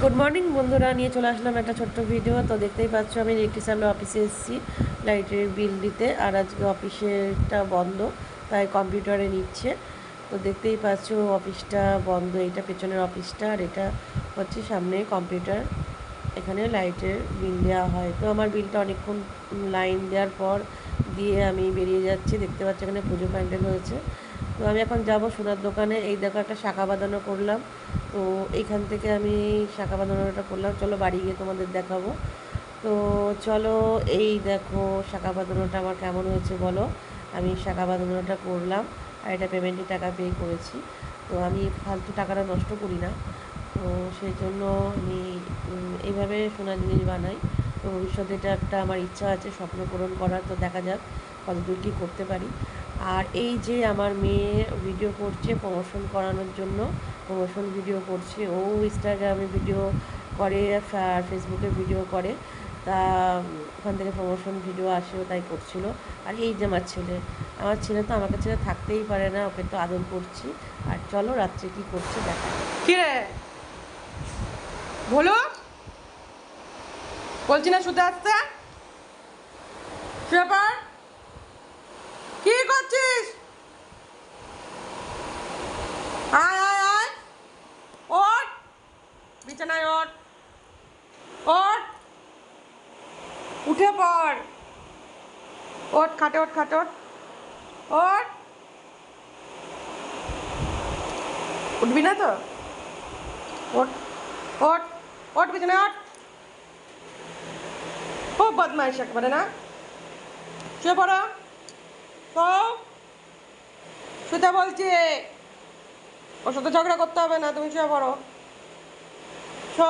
Good morning বন্ধুরা। নিয়ে চলে আসলাম একটা ছোট্ট ভিডিও তো দেখতেই পাচ্ছ, আমি ইলেকট্রিশিয়ানের অফিসে এসেছি লাইটের বিল দিতে। আর আজকে অফিসেরটা বন্ধ, তাই কম্পিউটারে নিচ্ছে। তো দেখতেই পাচ্ছ অফিসটা বন্ধ, এটা পেছনের অফিসটা আর এটা হচ্ছে সামনে কম্পিউটার এখানে লাইটের বিল দেওয়া হয়। তো আমার বিলটা অনেকক্ষণ লাইন দেওয়ার পর দিয়ে আমি বেরিয়ে যাচ্ছি, দেখতে পাচ্ছি এখানে পুজো প্যান্ডেল হয়েছে তো আমি এখন যাব সোনার দোকানে, এই দেখো একটা শাখা বাঁধানো করলাম। তো এইখান থেকে আমি শাখা বাঁধানোটা করলাম। চলো বাড়ি গিয়ে তোমাদের দেখাবো। তো চলো, এই দেখো শাখা বাঁধানোটা আমার কেমন হয়েছে বলো। আমি শাখা বাঁধানোটা করলাম আর এটা পেমেন্টের টাকা পে করেছি। তো আমি ফালতু টাকাটা নষ্ট করি না। তো সেই জন্য আমি এইভাবে সোনার জিনিস বানাই। তো ভবিষ্যতে এটা একটা আমার ইচ্ছা আছে, স্বপ্ন পূরণ করার, তো দেখা যাক কতদূর কী করতে পারি। আর এই যে আমার মেয়ে ভিডিও করছে প্রমোশন করানোর জন্য প্রমোশন ভিডিও করছে, ও ইনস্টাগ্রামে ভিডিও করে, আর ফেসবুকে ভিডিও করে, তা ওখান থেকে প্রমোশন ভিডিও আসেও তাই করছিল। আর এই যে আমার ছেলে আমার ছেলে তো আমাকে ছেলে থাকতেই পারে না, ওকে তো আদর করছি। আর চলো রাত্রে কী করছে দেখা। বলো বলছি না শুতে আসতে শুয়ে পড়। কি করছিস? আয় আয় আয়। ওঠ। বিছানায় ওঠ। ওঠ। উঠে পড়। ওঠ, খাটে ওঠ খাটে, ওঠ। ওঠ। উঠবি না তো? ওট ওট ওট বিছানায় খুব বদমাইশ একবারে, না? শুয়ে পড়ো। তো শুতে বলছি। ওর সাথে ঝগড়া করতে হবে না, তুমি শুয়ে পড়ো। শো